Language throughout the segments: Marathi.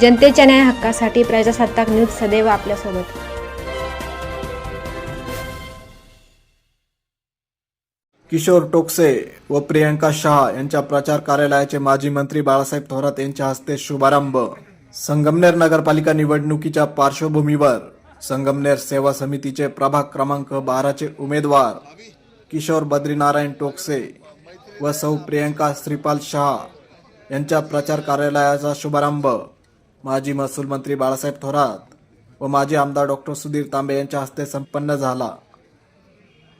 जनतेच्या न्याय हक्कासाठी प्रजासत्ताक न्यूज सदैव आपल्यासोबत. किशोर टोकसे व प्रियंका शहा यांच्या प्रचार कार्यालयाचे माजी मंत्री बाळासाहेब थोरात यांच्या हस्ते शुभारंभ. संगमनेर नगरपालिका निवडणुकीच्या पार्श्वभूमीवर संगमनेर सेवा समितीचे प्रभाग क्रमांक बाराचे उमेदवार किशोर बद्रीनारायण टोकसे व सौ प्रियंका श्रीपाल शहा यांच्या प्रचार कार्यालयाचा शुभारंभ. माजी महसूल मंत्री बाळासाहेब थोरात व माजी आमदार डॉक्टर सुधीर तांबे यांच्या हस्ते संपन्न झाला.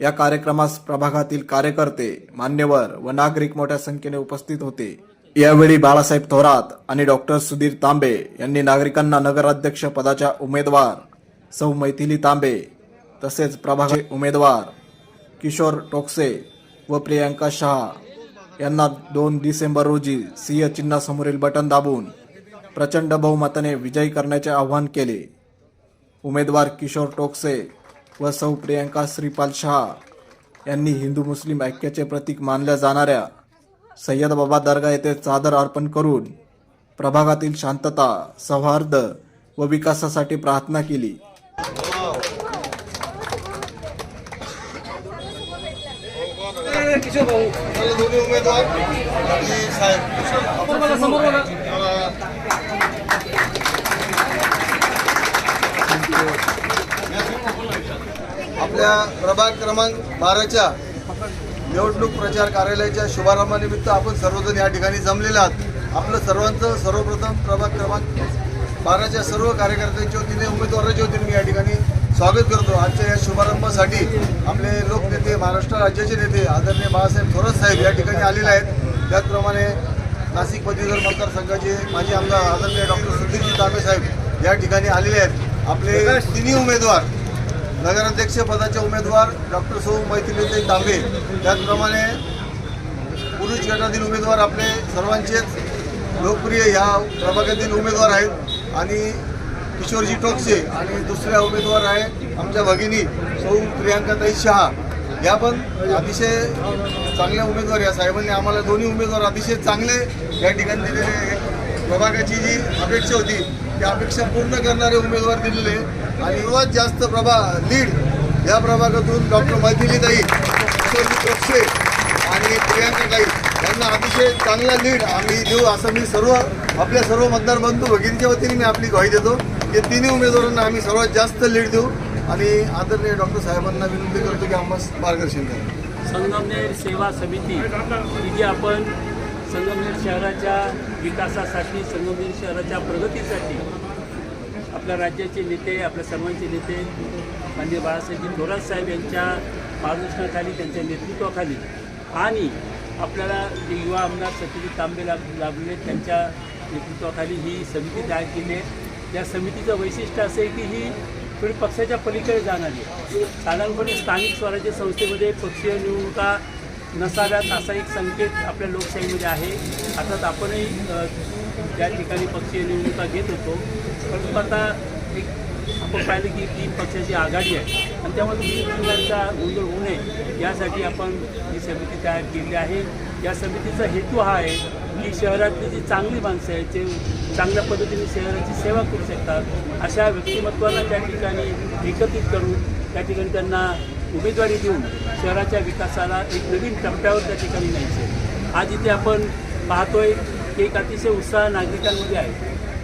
या कार्यक्रमास प्रभागातील कार्यकर्ते मान्यवर व नागरिक मोठ्या संख्येने उपस्थित होते. यावेळी बाळासाहेब थोरात आणि डॉक्टर सुधीर तांबे यांनी नागरिकांना नगराध्यक्ष पदाच्या उमेदवार सौ मैथिली तांबे तसेच प्रभागाचे उमेदवार किशोर टोकसे व प्रियांका शहा यांना दोन डिसेंबर रोजी सिंह चिन्हासमोरील बटन दाबून प्रचंड बहुमताने विजयी करण्याचे आवाहन केले. उमेदवार किशोर टोकसे व सौ प्रियंका श्रीपाल शहा यांनी हिंदू मुस्लिम ऐक्याचे प्रतीक मानल्या जाणाऱ्या सय्यद बाबा दर्गा येथे चादर अर्पण करून प्रभागातील शांतता सौहार्द व विकासासाठी प्रार्थना केली. मला दोन्ही उमेदवार आणि साहेब आपल्या प्रभाग क्रमांक बाराच्या निवडणूक प्रचार कार्यालयाच्या शुभारंभानिमित्त आपण सर्वजण या ठिकाणी जमलेले आहात. आपलं सर्वांचं सर्वप्रथम प्रभाग क्रमांक बाराच्या सर्व कार्यकर्त्यांच्या वतीने उमेदवाराच्या वतीने मी या ठिकाणी स्वागत करतो. आजच्या या शुभारंभासाठी आपले लोकनेते महाराष्ट्र राज्याचे नेते आदरणीय बाळासाहेब थोरात साहेब या ठिकाणी आलेले आहेत. त्याचप्रमाणे नाशिक पदवीधर मतदारसंघाचे माजी आमदार आदरणीय डॉक्टर सुधीरजी तांबे साहेब या ठिकाणी आलेले आहेत. आपले तिन्ही उमेदवार नगराध्यक्ष पदाचे उमेदवार डॉक्टर सौ मैथिलीताई तांबे. त्याचप्रमाणे पुरुष गटातील उमेदवार आपले सर्वांचेच लोकप्रिय ह्या प्रभागातील उमेदवार आहेत. आणि किशोरजी टोकसे आणि दुसऱ्या उमेदवार आहे आमच्या भगिनी सौ प्रियांकाताई शहा. या पण अतिशय चांगल्या उमेदवार या साहेबांनी आम्हाला दोन्ही उमेदवार अतिशय चांगले या ठिकाणी दिलेले प्रभागाची जी अपेक्षा होती ती अपेक्षा पूर्ण करणारे उमेदवार दिलेले आणि सर्वात जास्त प्रभा लीड या प्रभागातून डॉक्टर मैथिलीताई किशोरजी टोकसे आणि प्रियांकाताई यांना अतिशय चांगला लीड आम्ही देऊ असं मी सर्व आपल्या सर्व मतदार बंधू भगिनीच्या वतीने मी आपली ग्वाही देतो. की तिन्ही उमेदवारांना आम्ही सर्वात जास्त लीड देऊ आणि आदरणीय डॉक्टर साहेबांना विनंती करतो की आम्हाला मार्गदर्शन करा. संगमनेर सेवा समिती जी आपण संगमनेर शहराच्या विकासासाठी संगमनेर शहराच्या प्रगतीसाठी आपल्या राज्याचे नेते आपल्या सर्वांचे नेते माननीय बाळासाहेबजी थोरात साहेब यांच्या मार्गदर्शनाखाली त्यांच्या नेतृत्वाखाली आणि आपल्याला जे युवा आमदार सत्यजित तांबे लाभ लाभले त्यांच्या नेतृत्वाखाली ही समिती तयार केली आहे. या समितीचं वैशिष्ट्य असं आहे की ही थोडी पक्षाच्या पलीकडे जाणारी आहे. साधारणपणे स्थानिक स्वराज्य संस्थेमध्ये पक्षीय निवडणुका नसाव्यात असा एक संकेत आपल्या लोकशाहीमध्ये आहे. अर्थात आपणही त्या ठिकाणी पक्षीय निवडणुका घेत होतो परंतु आता एक आपण पाहिलं की तीन पक्षाची आघाडी आहे. आणि त्यामुळे निवडणुकांचा गोंधळ होऊ नये. यासाठी आपण ही समिती तयार केली आहे. या समितीचा हेतू हा आहे की शहरातली जी चांगली माणसं आहेत जे चांगल्या पद्धतीने शहराची सेवा करू शकतात अशा व्यक्तिमत्वांना त्या ठिकाणी एकत्रित करून त्या ठिकाणी त्यांना उमेदवारी देऊन शहराच्या विकासाला एक नवीन टप्प्यावर त्या ठिकाणी न्यायचं. आहे आज इथे आपण पाहतोय की एक अतिशय उत्साह नागरिकांमध्ये आहे.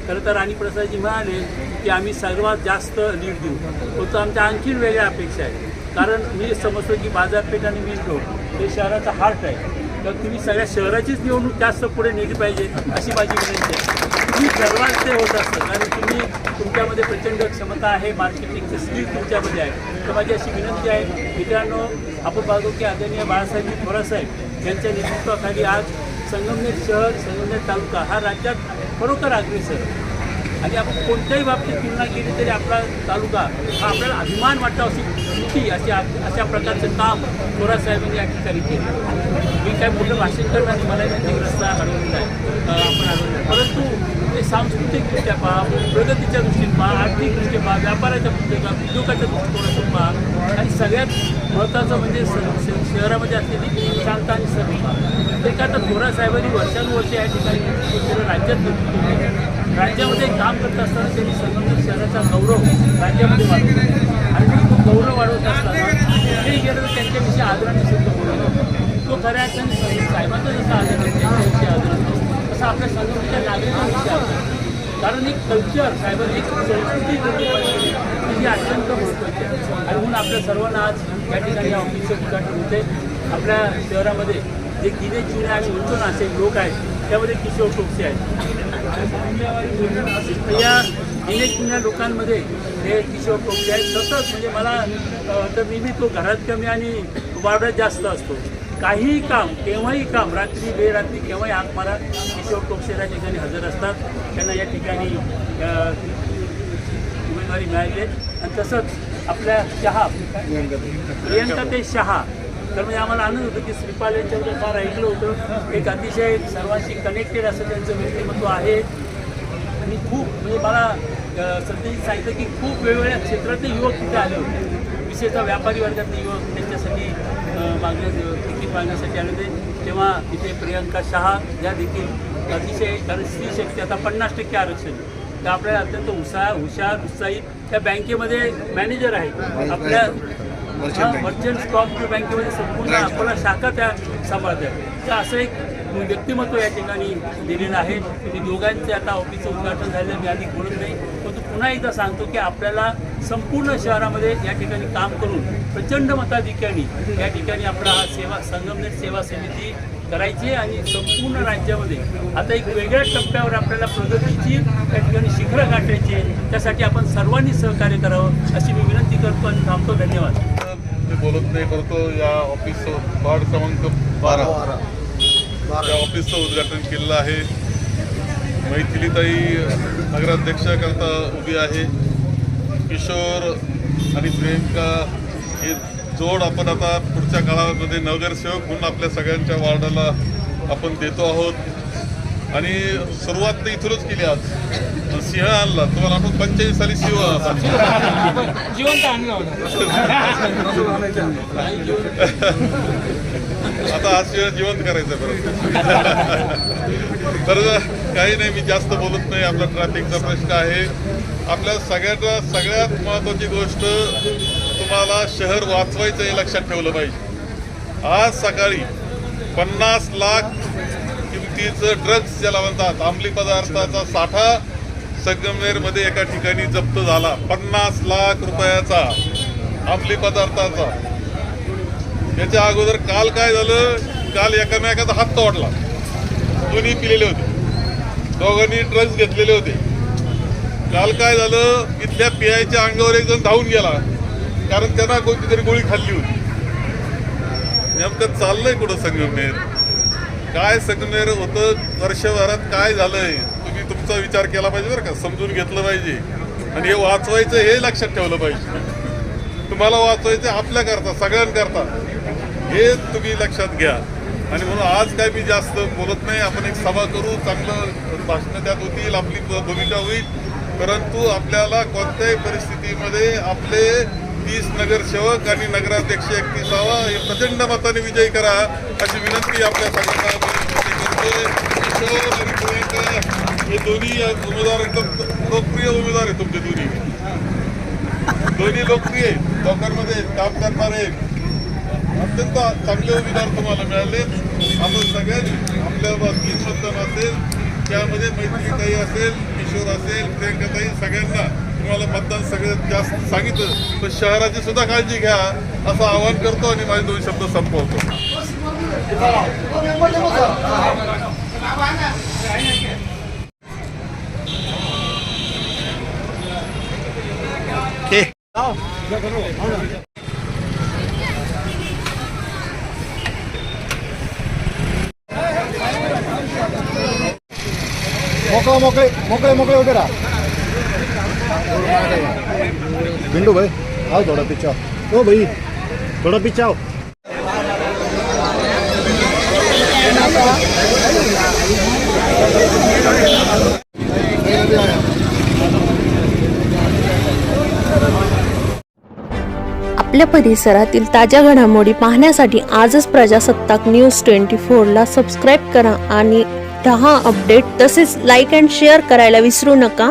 खरं तर राणी प्रसादजी म्हणाले की आम्ही सर्वात जास्त लीड देऊ. तो आमच्या आणखीन वेगळ्या अपेक्षा आहेत. कारण मी समजतो की बाजारपेठ आणि मेन रोड हे शहराचा हार्ट आहे. तर तुम्ही सगळ्या शहराचीच निवडणूक जास्त पुढे नेली पाहिजे अशी माझी विनंती आहे. तुम्ही सर्वात ते होत असतं कारण तुम्ही तुमच्यामध्ये प्रचंड क्षमता आहे मार्केटिंगचं स्किल तुमच्यामध्ये आहे. तर माझी अशी विनंती आहे मित्रांनो आपण पाहतो की आदरणीय बाळासाहेब थोरासाहेब यांच्या नेतृत्वाखाली आज संगमनेर शहर संगमनेर तालुका हा राज्यात खरोखर अग्रेसर आणि आपण कोणत्याही बाबतीत तुलना केली तरी आपला तालुका हा आपल्याला अभिमान वाटतो अशी कृती अशी अशा प्रकारचं काम थोरात साहेबांनी या ठिकाणी केलं. मी काय मोठं भाषण करणार मला त्यांनी रस्ता अडवलेला आहे आपण अडवलेला परंतु ते सांस्कृतिकदृष्ट्या पहा प्रगतीच्या दृष्टीने पहा आर्थिकदृष्ट्या पहा व्यापाराच्या दृष्टीने पहा उद्योगाच्या दृष्टिकोनातून पहा आणि सगळ्यात महत्त्वाचं म्हणजे स- श- शहरामध्ये असलेली शांत आणि सर्व ते काय आता थोरात साहेबांनी वर्षानुवर्षे या ठिकाणी राज्यात नेतृत्व केलं. राज्यामध्ये काम करत असताना त्यांनी संगमनेर शहराचा गौरव राज्यामध्ये वाढवला. आणि तो गौरव वाढवत असताना ते गेलं तर त्यांच्याविषयी आदराने शब्द बोलतो तो खऱ्या अर्थाने साहेबांचा जसा आदर आहे त्यांच्याविषयी आदर असतो तसा आपल्या संगमनेरच्या नागरिकांविषयी आदर कारण एक कल्चर साहेबांनी एक संस्कृती आहे, ही अत्यंत महत्त्वाची आहे. आणि म्हणून आपल्या सर्वांना आज या ठिकाणी या ऑफिसचं उद्घाटन होते आपल्या शहरामध्ये जे गिने चिने आणि म्हणतो असे लोक आहेत त्यामध्ये किशोर टोपसे आहेत. या अनेक जुन्या लोकांमध्ये हे किशोर टोपसे आहेत. सतत म्हणजे मला तर नेहमी तो घरात कमी आणि वावड्यात जास्त असतो. काहीही काम केव्हाही काम रात्री बेरात्री केव्हाही हाक मारा किशोर टोपसे या ठिकाणी हजर असतात. त्यांना या ठिकाणी उमेदवारी मिळाली. आहे आणि तसंच आपल्या शहा प्रियंका ते शहा तर आम्हाला आनंद होतो की श्रीपाल यांच्याबद्दल फार ऐकलं होतं. एक अतिशय सर्वांशी कनेक्टेड असं त्यांचं व्यक्तिमत्व आहे. आणि खूप म्हणजे मला अं, सध्याची सांगितलं की खूप वेगवेगळ्या क्षेत्रातले युवक तिथे आले होते. विशेषतः व्यापारी वर्गातले युवक त्यांच्यासाठी मागण्या तिकीट मागण्यासाठी आले होते. तेव्हा तिथे प्रियंका शहा या देखील अतिशय कारण स्त्री शक्ती आता पन्नास टक्के आरक्षण. तर आपल्याला अत्यंत उत्साह हुशार उत्साही त्या बँकेमध्ये मॅनेजर आहेत. आपल्या मर्चंट स्टॉक बँकेमध्ये संपूर्ण आपल्याला शाखा त्या सांभाळतात. तर असं एक व्यक्तिमत्व या ठिकाणी दिलेलं आहे. ते दोघांचे आता ऑफिसचं उद्घाटन झालेलं मी आधी बोलत नाही. परंतु पुन्हा एकदा सांगतो की आपल्याला संपूर्ण शहरामध्ये या ठिकाणी काम करून प्रचंड मताधिक्याने या ठिकाणी आपला हा सेवा संगमनेर सेवा समिती करायची आणि संपूर्ण राज्यामध्ये आता एक वेगळ्या टप्प्यावर आपल्याला प्रगतीची त्या ठिकाणी शिखरं गाठायची त्यासाठी आपण सर्वांनी सहकार्य करावं अशी मी विनंती करतो आणि थांबतो. धन्यवाद. मी बोलत नाही परंतु या ऑफिस वार्ड क्रमांक बारा. या ऑफिसचं उद्घाटन केलेलं आहे. मैथिलीताई नगराध्यक्षाकरता उभी आहे. किशोर आणि प्रियंका ही जोड आपण आता पुढच्या काळामध्ये नगरसेवक म्हणून आपल्या सगळ्यांच्या वार्डाला आपण देतो आहोत. आणि सुरुवात तर इथूनच केली आज. सिंह आणला. तुम्हाला आपण पंच्याऐंशी साली सिंह आता आज शिवाय जिवंत करायचं परत. तर काही नाही मी जास्त बोलत नाही. आपला ट्रॅफिकचा प्रश्न आहे. आपल्या सगळ्यात सगळ्यात महत्वाची गोष्ट तुम्हाला शहर वाचवायचं हे लक्षात ठेवलं पाहिजे. आज सकाळी पन्नास लाख किमतीचं ड्रग्ज ज्याला म्हणतात अंमली पदार्थाचा साठा संगमनेरमध्ये एका ठिकाणी जप्त झाला. पन्नास लाख रुपयाचा अंमली पदार्थाचा. याच्या अगोदर काल काय झालं? काल एकामेकाचा हात तोडला दोन्ही पिलेले होते. दोघांनी ड्रग्ज घेतलेले होते. काल काय झालं? इथल्या पियाच्या अंगावर एक जण धावून गेला. कारण त्यांना कोणती तरी गोळी खाल्ली होती. नेमकं चाललंय कुठं संगमनेर? काय संगमनेर होतं वर्षभरात काय झालंय? तुम्ही तुमचा विचार केला पाहिजे बरं का समजून घेतलं पाहिजे. आणि हे वाचवायचं हे लक्षात ठेवलं पाहिजे. तुम्हाला वाचवायचं आपल्याकरता सगळ्यांकरता. हे तुम्ही लक्षात घ्या. आणि म्हणून आज काय मी जास्त बोलत नाही आपण एक सभा करू चांगलं भाषणं त्यात होतील आपली भूमिका होईल. परंतु आपल्याला कोणत्याही परिस्थितीमध्ये आपले तीस नगरसेवक आणि नगराध्यक्ष एकतीसावा हे प्रचंड मताने विजयी करा अशी विनंती आपल्या सगळ्यांना करतोय. किशोर आणि प्रियंका हे दोन्ही उमेदवार लोकप्रिय उमेदवार आहे तुमचे दोन्ही. दोन्ही लोकप्रिय लोकांमध्ये काम करणारे अत्यंत चांगले उमेदवार तुम्हाला मिळाले. आपण सगळ्यांनी आपल्या बाबतीत मतदान असेल. त्यामध्ये मैत्रीताई असेल किशोर असेल प्रियंकाताई सगळ्यांना तुम्हाला मतदान सगळ्यात जास्त सांगितलं तर शहराची सुद्धा काळजी घ्या असं आवाहन करतो आणि माझे दोन शब्द संपवतो. मोकळे मोकळे मोकळे मोकळे उभे राहा. बिंडू भाई आओ थोड़ा पीछे आओ। ओ भाई थोड़ा पीछे आओ। आपल्या परिसरातील ताज्या घडामोडी पाहण्यासाठी आजच प्रजासत्ताक न्यूज ट्वेंटी फोरला सबस्क्राईब करा आणि दहा अपडेट तसेच लाईक अँड शेअर करायला विसरू नका.